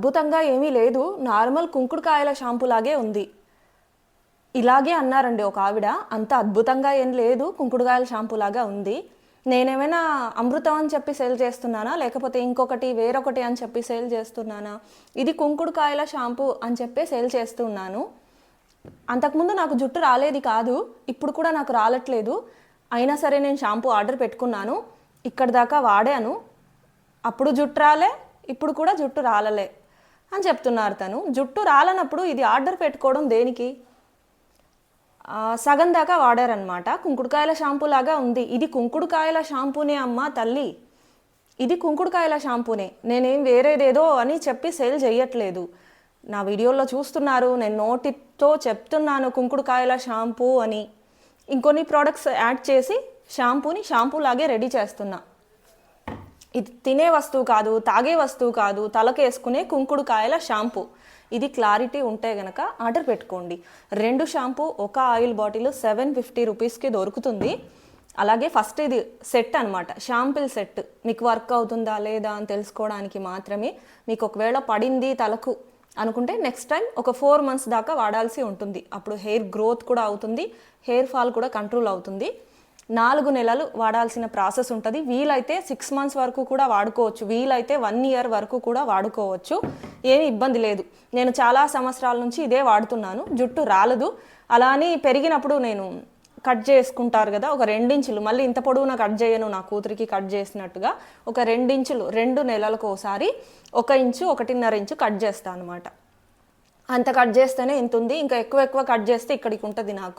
అద్భుతంగా ఏమీ లేదు. నార్మల్ కుంకుడుకాయల షాంపూ లాగే ఉంది. ఇలాగే అన్నారండి ఒక ఆవిడ. అంత అద్భుతంగా ఏం లేదు. కుంకుడుకాయల షాంపూ లాగా ఉంది. నేనేమైనా అమృతం అని చెప్పి సేల్ చేస్తున్నానా? లేకపోతే ఇంకొకటి వేరొకటి అని చెప్పి సేల్ చేస్తున్నానా? ఇది కుంకుడుకాయల షాంపూ అని చెప్పి సేల్ చేస్తున్నాను. అంతకుముందు నాకు జుట్టు రాలేది కాదు. ఇప్పుడు కూడా నాకు రాలట్లేదు. అయినా సరే నేను షాంపూ ఆర్డర్ పెట్టుకున్నాను. ఇక్కడి దాకా వాడాను. అప్పుడు జుట్టు రాలే ఇప్పుడు కూడా జుట్టు రాలలే. అని చెప్తున్నారు తను. జుట్టు రాలనప్పుడు ఇది ఆర్డర్ పెట్టుకోవడం దేనికి? సగం దాకా వాడారనమాట కుంకుడుకాయల షాంపూ లాగా ఉంది. ఇది కుంకుడుకాయల షాంపూనే అమ్మా తల్లి. ఇది కుంకుడుకాయల షాంపూనే. నేనేం వేరేదేదో అని చెప్పి సేల్ చేయట్లేదు నా వీడియోలో చూస్తున్నారు. నేను నోటితో చెప్తున్నాను కుంకుడుకాయల షాంపూ అని. ఇంకొన్ని ప్రోడక్ట్స్ యాడ్ చేసి షాంపూని షాంపూ లాగే రెడీ చేస్తున్నా. ఇది తినే వస్తువు కాదు తాగే వస్తువు కాదు తలకేసుకునే కుంకుడుకాయల షాంపూ. ఇది క్లారిటీ ఉంటే గనక ఆర్డర్ పెట్టుకోండి. రెండు షాంపూ ఒక ఆయిల్ బాటిల్ సెవెన్ ఫిఫ్టీ రూపీస్కి దొరుకుతుంది. అలాగే ఫస్ట్ ఇది సెట్ అనమాట షాంపిల్ సెట్. మీకు వర్క్ అవుతుందా లేదా అని తెలుసుకోవడానికి మాత్రమే మీకు ఒకవేళ పడింది తలకు అనుకుంటే నెక్స్ట్ టైం ఒక ఫోర్ మంత్స్ దాకా వాడాల్సి ఉంటుంది. అప్పుడు హెయిర్ గ్రోత్ కూడా అవుతుంది హెయిర్ ఫాల్ కూడా కంట్రోల్ అవుతుంది. నాలుగు నెలలు వాడాల్సిన ప్రాసెస్ ఉంటుంది. వీలైతే సిక్స్ మంత్స్ వరకు కూడా వాడుకోవచ్చు. వీలైతే వన్ ఇయర్ వరకు కూడా వాడుకోవచ్చు. ఏమి ఇబ్బంది లేదు. నేను చాలా సంవత్సరాల నుంచి ఇదే వాడుతున్నాను. జుట్టు రాలదు. అలా అని పెరిగినప్పుడు నేను కట్ చేసుకుంటారు కదా ఒక రెండించులు. మళ్ళీ ఇంత పొడవునా కట్ చేయను నా కూతురికి కట్ చేసినట్టుగా ఒక రెండించులు రెండు నెలలకు ఒకసారి ఒక ఇంచు ఒకటిన్నర ఇంచు కట్ చేస్తాను అనమాట అంత కట్ చేస్తేనే ఇంత ఉంది ఇంకా ఎక్కువ ఎక్కువ కట్ చేస్తే ఇక్కడికి ఉంటుంది నాకు.